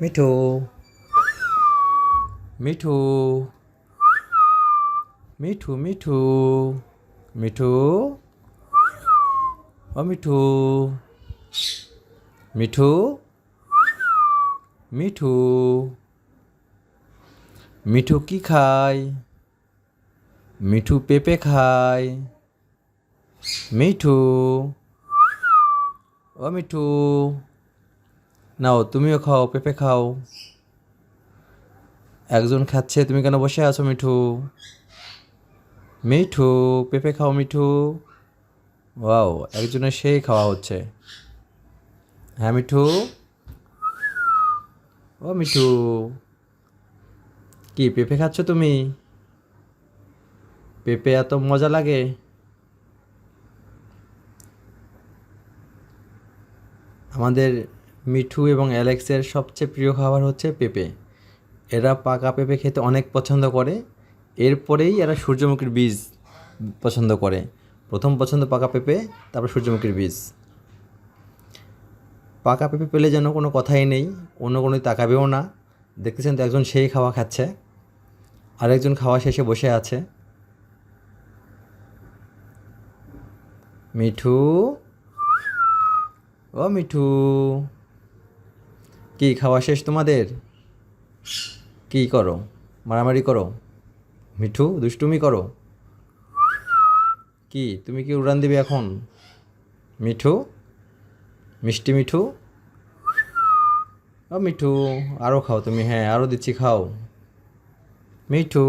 মিঠু মিঠু মিঠু মিঠু মিঠু ও মিঠু মিঠু মিঠু মিঠু কি খায় মিঠু পেঁপে খায় মিঠু ও মিঠু নাও, তুমিও খাও, পেঁপে খাও। একজন খাচ্ছে, তুমি কেন বসে আছো মিঠু? মিঠু, পেঁপে খাও মিঠু। ওয়াও, একজনের সেই খাওয়া হচ্ছে। হ্যাঁ মিঠু? ও, মিঠু। কি, পেঁপে খাচ্ছ তুমি? পেঁপে এত মজা লাগে। আমাদের মিঠু এবং অ্যালেক্সের সবচেয়ে প্রিয় খাবার হচ্ছে পেঁপে। এরা পাকা পেঁপে খেতে অনেক পছন্দ করে। এরপরেই এরা সূর্যমুখীর বীজ পছন্দ করে। প্রথম পছন্দ পাকা পেঁপে, তারপর সূর্যমুখীর বীজ। পাকা পেঁপে পেলে যেন কোনো কথাই নেই, অন্য কোনো তাকাবেও না। দেখতেছেন তো একজন সেই খাওয়া খাচ্ছে। আরেকজন খাওয়া শেষে বসে আছে। মিঠু? ও মিঠু। কি খাওয়া শেষ তোমাদের? কি করো? মারামারি করো? মিঠু, দুষ্টুমি করো? কি? তুমি কি উড়ান দিবে এখন? মিঠু? মিষ্টি মিঠু? ও মিঠু আরও খাও তুমি হ্যাঁ আরও দিচ্ছি, খাও। মিঠু